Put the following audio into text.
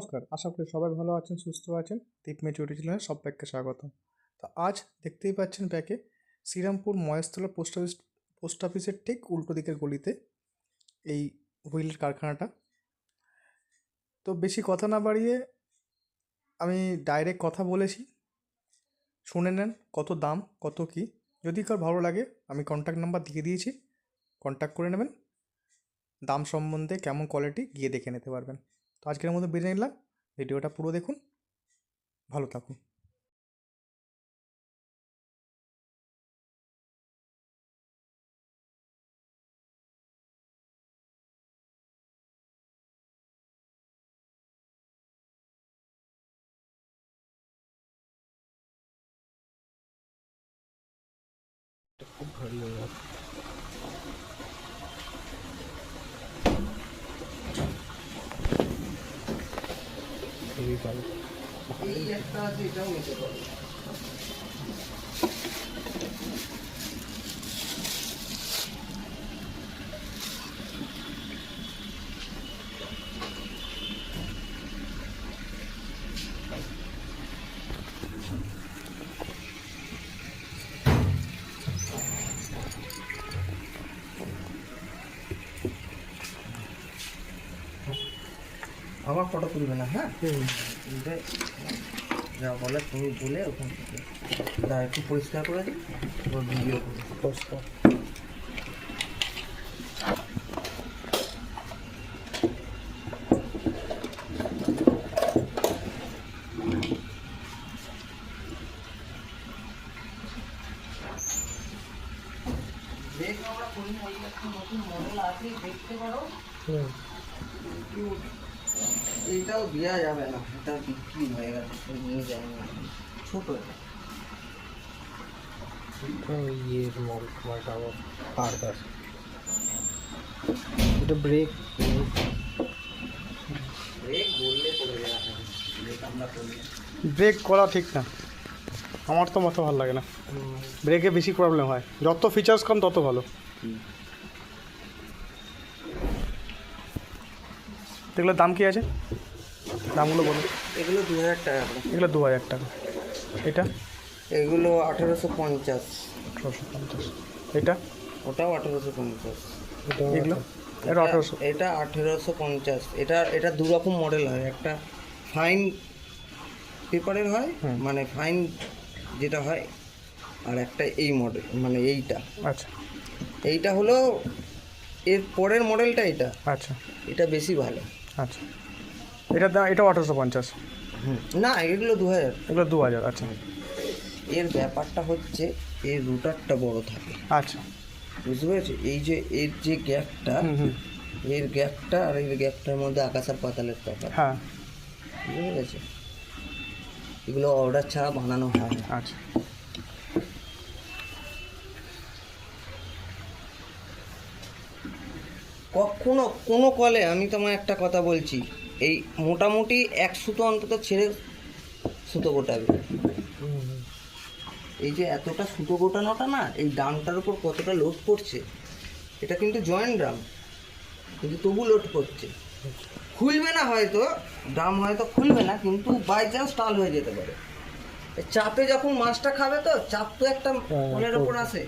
নমস্কার, আশা করি সবাই ভালো আছেন, সুস্থ আছেন। দীপ মেচুরি চ্যানেলে সবাইকে স্বাগত তো আজ দেখতেই পাচ্ছেন ব্যাকে Serampore Maheshtala post office, post অফিসের ঠিক উল্টো দিকের গলিতে এই হুইলের কারখানাটা। তো বেশি কথা না বাড়িয়ে আমি ডাইরেক্ট কথা বলেছি। শুনে নেন কত দাম, কত কি। যদি কার ভালো লাগে, আমি কন্ট্যাক্ট নাম্বার দিয়ে দিয়েছি কন্ট্যাক্ট করে নেবেন। দাম সম্বন্ধে কেমন কোয়ালিটি, গিয়ে দেখে নিতে পারবেন। তো আজকের মতো বেরিয়ে নিলাম। ভিডিওটা পুরো দেখুন। ভালো থাকুন। খুব ভালো এই একটা আমার ফটো তুলবে না হ্যাঁ? তুলবে যা বলে তুমি বলে ওখান থেকে। দা একটু পরিষ্কার করে দিই ভিডিও করি পরিষ্কার। দেখ আমরা কোনো নতুন মডেল আছে দেখতে পারো। হুম। এইটাও দেওয়া যাবে না এটা বিক্রি হয়ে গেছে নিয়ে ছোট এটা। এটা ইয়ের মল মালটা আবার এটা ব্রেক ব্রেক বললে পড়ে যাবে ব্রেক আমরা করি ব্রেক করা ঠিক না। আমার তো মতো ভালো লাগে না। ব্রেকে বেশি প্রবলেম হয়। যত ফিচার্স কম তত ভালো। এগুলোর দাম কি আছে? দামগুলো বলো এগুলো দু হাজার টাকা করে। এগুলো দু হাজার টাকা। এটা? এগুলো আঠেরোশো পঞ্চাশ। আঠারোশো পঞ্চাশ। এটা? ওটাও আঠেরোশো পঞ্চাশ। এগুলো? এটা আঠারোশো। এটা আঠেরোশো পঞ্চাশ। এটা এটা দু রকম মডেল হয়। একটা ফাইন পেপারের হয়। মানে ফাইন যেটা হয় আর একটা এই মডেল মানে এইটা। আচ্ছা। এইটা হলো এর পরের মডেলটা এটা। আচ্ছা। এটা বেশি ভালো। আচ্ছা। এটার দাম এটাও আঠারোশো পঞ্চাশ। না এগুলো দু হাজার এগুলো দু হাজার আচ্ছা। এর ব্যাপারটা হচ্ছে এর রুটারটা বড় থাকে। আচ্ছা। বুঝতে পেরেছি? এই যে এর যে গ্যাপটা এর গ্যাপটা আর এর গ্যাপটার মধ্যে আকাশ আর পাতালের তফাৎ হ্যাঁ। বুঝতে পেরেছি? এগুলো অর্ডার ছাড়া বানানো হয় আচ্ছা। কখনো কোনো কলে আমি তোমায় একটা কথা বলছি। এই মোটামুটি এক সুতো অন্তত ছেড়ে সুতো গোটাবে। এই যে এতটা সুতো গোটানোটা না এই ড্রামটার উপর কতটা লোড পড়ছে এটা কিন্তু জয়েন্ট ড্রাম কিন্তু তবু লোড করছে। খুলবে না হয়তো ড্রাম হয়তো খুলবে না কিন্তু বাই চান্স টাল হয়ে যেতে পারে। চাপে যখন মাছটা খাবে তো চাপ তো একটা হ্যাঁ, কলের ওপর আসে।